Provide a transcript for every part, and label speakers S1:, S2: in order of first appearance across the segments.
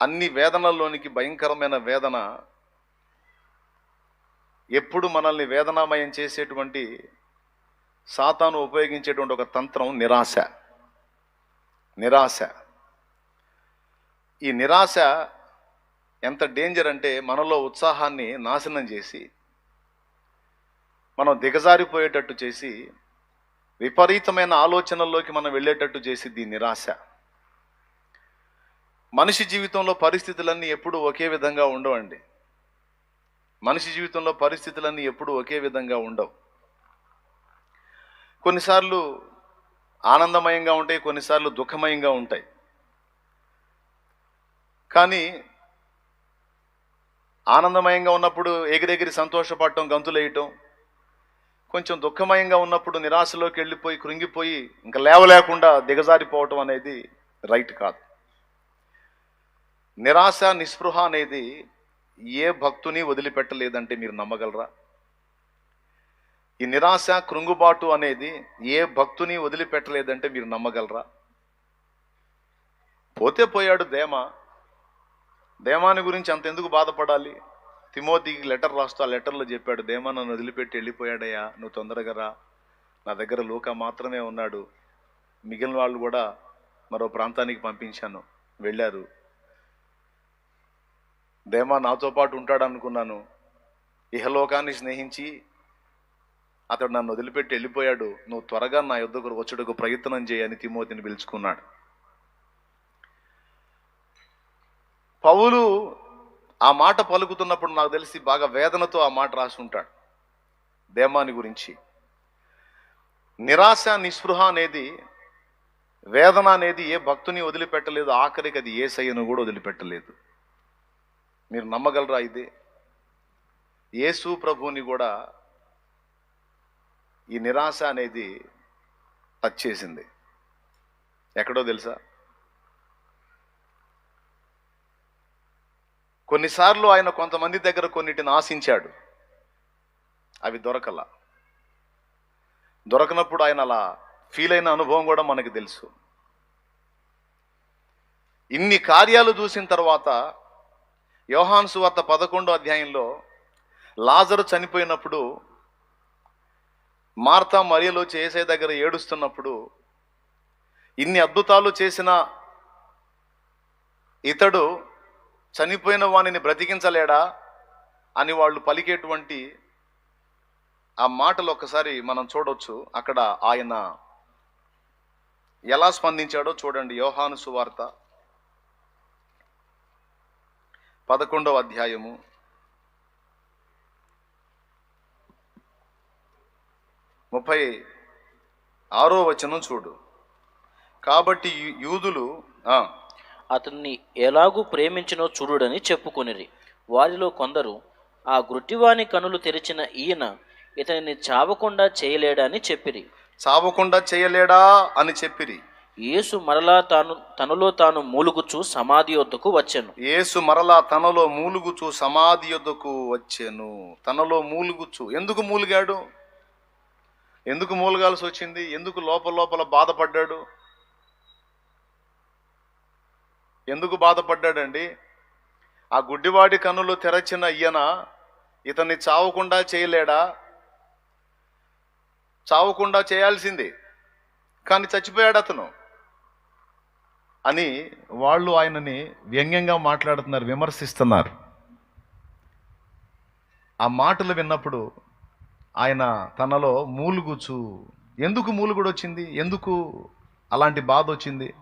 S1: అన్ని వేదనల్లోనికి భయంకరమైన వేదన ఎప్పుడు మనల్ని వేదనామయం చేసేటువంటి సాతాను ఉపయోగించేటువంటి ఒక తంత్రం నిరాశ. నిరాశ. ఈ నిరాశ ఎంత డేంజర్ అంటే మనలో ఉత్సాహాన్ని నాశనం చేసి మనం దిగజారిపోయేటట్టు చేసి విపరీతమైన ఆలోచనల్లోకి మనం వెళ్ళేటట్టు చేసిద్ది ఈ నిరాశ. మనిషి జీవితంలో పరిస్థితులన్నీ ఎప్పుడూ ఒకే విధంగా ఉండవండి. మనిషి జీవితంలో పరిస్థితులన్నీ ఎప్పుడూ ఒకే విధంగా ఉండవు. కొన్నిసార్లు ఆనందమయంగా ఉంటాయి కొన్నిసార్లు దుఃఖమయంగా ఉంటాయి. కానీ ఆనందమయంగా ఉన్నప్పుడు ఎగిరెగిరి సంతోషపడటం గంతులేయటం కొంచెం దుఃఖమయంగా ఉన్నప్పుడు నిరాశలోకి వెళ్ళిపోయి కృంగిపోయి ఇంకా లేవలేకుండా దిగజారిపోవటం అనేది రైట్ కాదు. నిరాశ నిస్పృహ అనేది ఏ భక్తుని వదిలిపెట్టలేదంటే మీరు నమ్మగలరా? ఈ నిరాశ కృంగుబాటు అనేది ఏ భక్తుని వదిలిపెట్టలేదంటే మీరు నమ్మగలరా? పోతే పోయాడు దేమ. దేమాని గురించి అంతెందుకు బాధపడాలి? తిమోతికి లెటర్ రాస్తూ ఆ లెటర్లో చెప్పాడు దేమా నన్ను వదిలిపెట్టి వెళ్ళిపోయాడయ్యా నువ్వు తొందరగా రా. నా దగ్గర లోక మాత్రమే ఉన్నాడు. మిగిలిన వాళ్ళు కూడా మరో ప్రాంతానికి పంపించాను. వెళ్ళారు. దేమా నాతో పాటు ఉంటాడు అనుకున్నాను ఇహలోకాన్ని స్నేహించి అతడు నన్ను వదిలిపెట్టి వెళ్ళిపోయాడు. నువ్వు త్వరగా నా యుద్ధకు వచ్చుటకు ప్రయత్నం చేయని తిమోతిని పిలుచుకున్నాడు. పౌలు ఆ మాట పలుకుతున్నప్పుడు నాకు తెలిసి బాగా వేదనతో ఆ మాట రాసి ఉంటాడు. దేమాని గురించి. నిరాశ నిస్పృహ అనేది వేదన అనేది ఏ భక్తుని వదిలిపెట్టలేదు ఆఖరికి అది ఏ సయ్యను కూడా వదిలిపెట్టలేదు. మీరు నమ్మగలరా ఇది? యేసు ప్రభువుని కూడా ఈ నిరాశ అనేది టచ్ చేసింది. ఎక్కడో తెలుసా? కొన్నిసార్లు ఆయన కొంతమంది దగ్గర కొన్నిటిని ఆశించాడు. అవి దొరకల. దొరకనప్పుడు ఆయన అలా ఫీల్ అయిన అనుభవం కూడా మనకు తెలుసు. ఇన్ని కార్యాలు చూసిన తర్వాత యోహాను సువార్త పదకొండో అధ్యాయంలో లాజరు చనిపోయినప్పుడు మార్తా మరియలో చేసే దగ్గర ఏడుస్తున్నప్పుడు ఇన్ని అద్భుతాలు చేసిన ఇతడు చనిపోయిన వానిని బ్రతికించలేడా అని వాళ్ళు పలికేటువంటి ఆ మాటలు ఒకసారి మనం చూడవచ్చు అక్కడ ఆయన ఎలా స్పందించాడో చూడండి. యోహాను సువార్త పదకొండవ అధ్యాయము. ముప్పై ఆరో వచనం చూడు. కాబట్టి యూదులు
S2: అతన్ని ఎలాగూ ప్రేమించినో చూడుడని చెప్పుకొనిరి. వారిలో కొందరు ఆ గుడ్డివాని కనులు తెరిచిన ఈయన ఇతనిని చావకుండా చేయలేడని చెప్పిరి.
S1: చావకుండా చేయలేడా అని చెప్పిరి.
S2: యేసు మరలా తాను తనలో తాను మూలుగుచు సమాధి యొద్దకు వచ్చాను.
S1: యేసు మరలా తనలో మూలుగుచు సమాధి యొద్దకు వచ్చాను. తనలో మూలుగుచు. ఎందుకు మూలిగాడు? ఎందుకు మూలగాల్సి వచ్చింది? ఎందుకు లోపల లోపల బాధపడ్డాడు? ఎందుకు బాధపడ్డాడండి? ఆ గుడ్డివాడి కన్నులు తెరచిన ఈయన ఇతన్ని చావకుండా చేయలేడా? చావకుండా చేయాల్సింది. కానీ చచ్చిపోయాడు అతను. అని వాళ్ళు ఆయనని వ్యంగ్యంగా మాట్లాడుతున్నారు విమర్శిస్తున్నారు. ఆ మాటలు విన్నప్పుడు ఆయన తనలో మూలుగుచు ఎందుకు మూలుగుడు వచ్చింది ఎందుకు అలాంటి బాధ వచ్చింది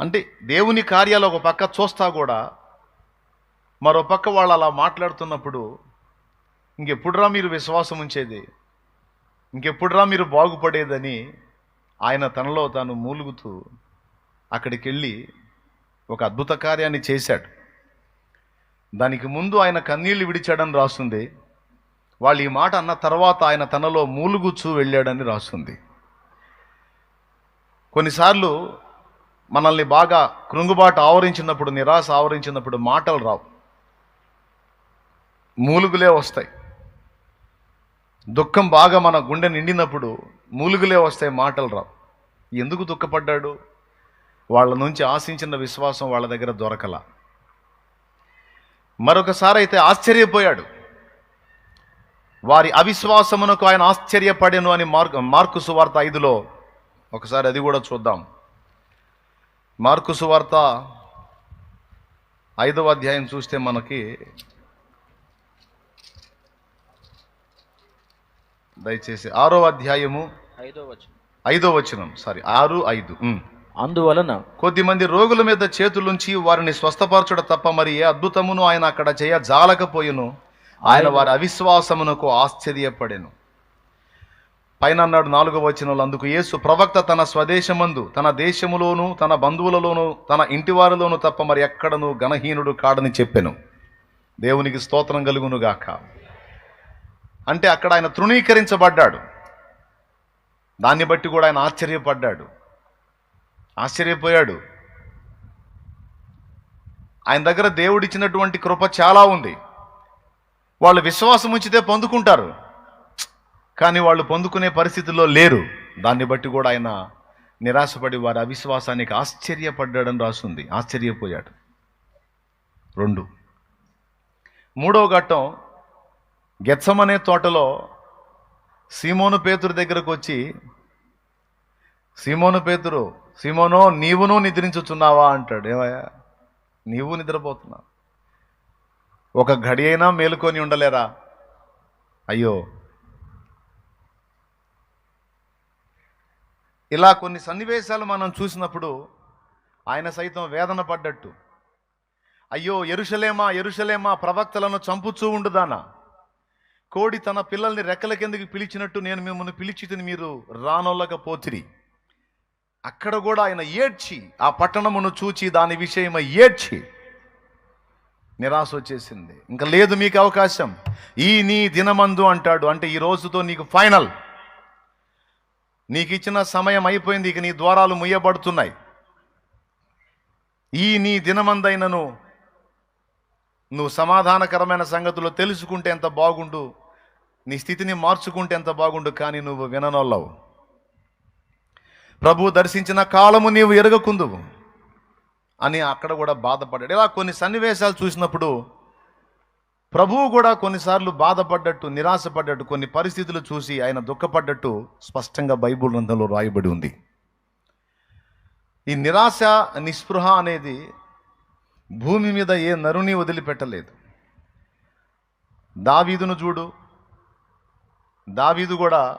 S1: అంటే దేవుని కార్యాలు ఒక పక్క చూస్తా కూడా మరో పక్క వాళ్ళు అలా మాట్లాడుతున్నప్పుడు ఇంకెప్పుడురా మీరు విశ్వాసం ఉంచేది? ఇంకెప్పుడురా మీరు బాగుపడేదని? ఆయన తనలో తాను మూలుగుతూ అక్కడికి వెళ్ళి ఒక అద్భుత కార్యాన్ని చేశాడు. దానికి ముందు ఆయన కన్నీళ్ళు విడిచాడని రాస్తుంది. వాళ్ళు ఈ మాట అన్న తర్వాత ఆయన తనలో మూలుగుచ్చు వెళ్ళాడని రాస్తుంది. కొన్నిసార్లు మనల్ని బాగా కృంగుబాటు ఆవరించినప్పుడు నిరాశ ఆవరించినప్పుడు మాటలు రావు. మూలుగులే వస్తాయి. దుఃఖం బాగా మన గుండె నిండినప్పుడు మూలుగులే వస్తాయి మాటలు రావు. ఎందుకు దుఃఖపడ్డాడు? వాళ్ళ నుంచి ఆశించిన విశ్వాసం వాళ్ళ దగ్గర దొరకల. మరొకసారి అయితే ఆశ్చర్యపోయాడు. వారి అవిశ్వాసమునకు ఆయన ఆశ్చర్యపడెను అని మార్కు మార్కు సువార్త ఐదులో ఒకసారి అది కూడా చూద్దాం. మార్కు సువార్త ఐదవ అధ్యాయం చూస్తే మనకి దయచేసి ఆరో అధ్యాయము
S2: ఐదో వచనం.
S1: ఐదో వచనం సారీ ఆరు ఐదు.
S2: అందువలన
S1: కొద్దిమంది రోగుల మీద చేతులుంచి వారిని స్వస్థపరచుట తప్ప మరి ఏ అద్భుతమును ఆయన అక్కడ చేయ జాలకపోయెను. ఆయన వారి అవిశ్వాసమునకు ఆశ్చర్యపడెను. పైన అన్నాడు నాలుగవ వచనంలో అందుకు యేసు ప్రవక్త తన స్వదేశమందు తన దేశములోను తన బంధువులలోను తన ఇంటివారిలోను తప్ప మరి ఎక్కడను గణహీనుడు కాడని చెప్పెను. దేవునికి స్తోత్రం కలుగునుగాక. అంటే అక్కడ ఆయన తృణీకరించబడ్డాడు. దాన్ని బట్టి కూడా ఆయన ఆశ్చర్యపడ్డాడు. ఆశ్చర్యపోయాడు. ఆయన దగ్గర దేవుడిచ్చినటువంటి కృప చాలా ఉంది. వాళ్ళు విశ్వాసం ఉంచితే పొందుకుంటారు. కానీ వాళ్ళు పొందుకునే పరిస్థితుల్లో లేరు. దాన్ని బట్టి కూడా ఆయన నిరాశపడి వారి అవిశ్వాసానికి ఆశ్చర్యపడ్డాడని రాస్తుంది ఆశ్చర్యపోయాడు. రెండు. మూడవ ఘట్టం గెత్సమనే తోటలో సీమోను పేతురు దగ్గరకు వచ్చి సీమోను పేతురు సీమోనో నీవును నిద్రించుచున్నావా? అంటాడు. ఏమయ్యా? నీవు నిద్రపోతున్నావు. ఒక గడి అయినా మేలుకొని ఉండలేరా? అయ్యో. ఇలా కొన్ని సన్నివేశాలు మనం చూసినప్పుడు ఆయన సైతం వేదన పడ్డట్టు. అయ్యో ఎరుషలేమా ఎరుషలేమా ప్రవక్తలను చంపుచూ ఉండుదానా కోడి తన పిల్లల్ని రెక్కల కిందకి పిలిచినట్టు నేను మిమ్మల్ని పిలిచితిని మీరు రానొల్లకపోతిరి అక్కడ కూడా ఆయన ఏడ్చి ఆ పట్టణమును చూచి దాని విషయమై ఏడ్చి నిరాశ వచ్చేసింది. ఇంకా లేదు మీకు అవకాశం. ఈ నీ దినమందు అంటాడు. అంటే ఈ రోజుతో నీకు ఫైనల్. నీకు ఇచ్చిన సమయం అయిపోయింది ఇక నీ ద్వారాలు ముయ్యబడుతున్నాయి. ఈ నీ దినమందైనను నువ్వు సమాధానకరమైన సంగతులు తెలుసుకుంటే ఎంత బాగుండు నీ స్థితిని మార్చుకుంటే ఎంత బాగుండు కానీ నువ్వు విననోళ్ళవు ప్రభు దర్శించిన కాలము నీవు ఎరగకుందువు అని అక్కడ కూడా బాధపడ్డాడు. ఇలా కొన్ని సన్నివేశాలు చూసినప్పుడు ప్రభువు కూడా కొన్నిసార్లు బాధపడ్డట్టు నిరాశపడ్డట్టు కొన్ని పరిస్థితులు చూసి ఆయన దుఃఖపడ్డట్టు స్పష్టంగా బైబుల్ గ్రంథంలో రాయబడి ఉంది. ఈ నిరాశ నిస్పృహ అనేది భూమి మీద ఏ నరుని వదిలిపెట్టలేదు. దావీదును చూడు. దావీదు కూడా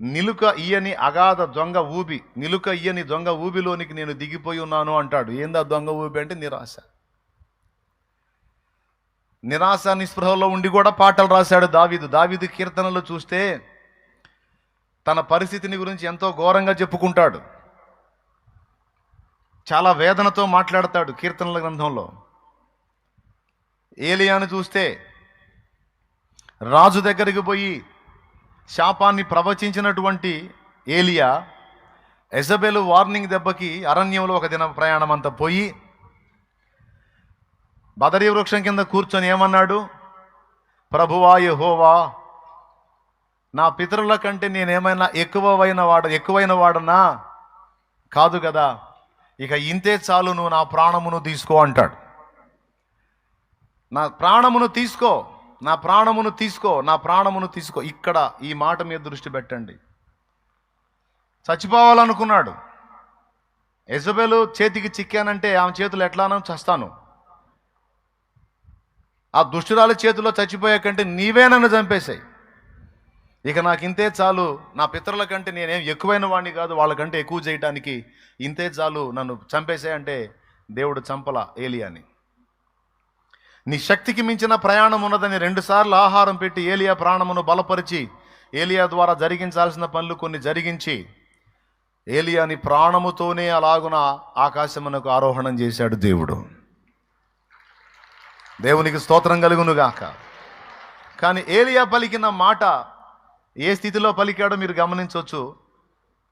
S1: నిలుక ఇయని అగాధ దొంగ ఊబి నిలుక ఇయని దొంగ ఊబిలోనికి నేను దిగిపోయి ఉన్నాను అంటాడు. ఏందా దొంగ ఊబి అంటే నిరాశ. నిరాశ నిస్పృహలో ఉండి కూడా పాటలు రాశాడు దావీదు. దావీదు కీర్తనలు చూస్తే తన పరిస్థితిని గురించి ఎంతో ఘోరంగా చెప్పుకుంటాడు. చాలా వేదనతో మాట్లాడతాడు కీర్తనల గ్రంథంలో. ఏలియాను చూస్తే రాజు దగ్గరికి పోయి శాపాన్ని ప్రవచించినటువంటి ఏలియా ఎజబెలు వార్నింగ్ దెబ్బకి అరణ్యంలో ఒక దిన ప్రయాణం అంతా పోయి బదరీ వృక్షం కింద కూర్చొని ఏమన్నాడు? ప్రభువా యెహోవా నా పితరుల కంటే నేనేమైనా ఎక్కువైన వాడ ఎక్కువైన వాడనా? కాదు కదా ఇక ఇంతే చాలు నువ్వు నా ప్రాణమును తీసుకో అంటాడు. నా ప్రాణమును తీసుకో. నా ప్రాణమును తీసుకో నా ప్రాణమును తీసుకో. ఇక్కడ ఈ మాట మీద దృష్టి పెట్టండి. చచ్చిపోవాలనుకున్నాడు. యజబెలు చేతికి చిక్కానంటే ఆమె చేతులు ఎట్లానో చస్తాను. ఆ దుష్టురాల చేతిలో చచ్చిపోయే కంటే నీవే నన్ను చంపేశాయి. ఇక నాకు ఇంతే చాలు నా పితరుల కంటే నేనేం ఎక్కువైన వాడిని కాదు వాళ్ళకంటే ఎక్కువ చేయటానికి ఇంతే చాలు నన్ను చంపేశాయి అంటే దేవుడు చంపల ఏలియాని. నీ శక్తికి మించిన ప్రయాణం ఉన్నదని రెండుసార్లు ఆహారం పెట్టి ఏలియా ప్రాణమును బలపరిచి ఏలియా ద్వారా జరిగించాల్సిన పనులు కొన్ని జరిగించి ఏలియాని ప్రాణముతోనే అలాగున ఆకాశమునకు ఆరోహణం చేశాడు దేవుడు. దేవునికి స్తోత్రం కలుగునుగాక. కానీ ఏలియా పలికిన మాట ఏ స్థితిలో పలికాడో మీరు గమనించవచ్చు.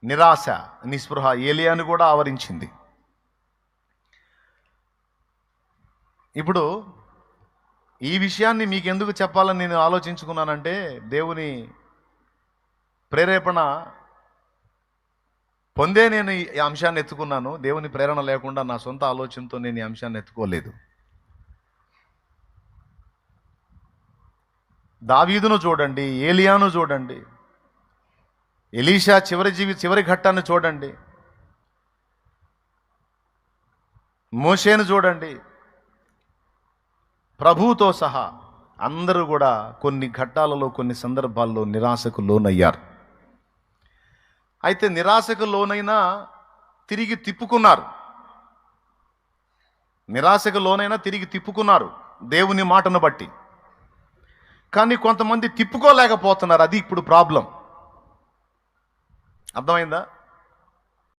S1: నిరాశ నిస్పృహ ఏలియాను కూడా ఆవరించింది. ఇప్పుడు ఈ విషయాన్ని మీకు ఎందుకు చెప్పాలని నేను ఆలోచించుకున్నానంటే దేవుని ప్రేరేపణ పొందే నేను ఈ అంశాన్ని ఎత్తుకున్నాను. దేవుని ప్రేరణ లేకుండా నా సొంత ఆలోచనతో నేను ఈ అంశాన్ని ఎత్తుకోలేదు. దావీదును చూడండి ఏలియాను చూడండి ఎలీషా చివరి జీవి చివరి ఘట్టాన్ని చూడండి మోషేను చూడండి ప్రభువుతో సహా అందరూ కూడా కొన్ని ఘట్టాలలో కొన్ని సందర్భాల్లో నిరాశకు లోనయ్యారు. అయితే నిరాశకు లోనైనా తిరిగి తిప్పుకున్నారు. నిరాశకు లోనైనా తిరిగి తిప్పుకున్నారు దేవుని మాటను బట్టి. కానీ కొంతమంది తిప్పుకోలేకపోతున్నారు. అది ఇప్పుడు ప్రాబ్లం. అర్థమైందా?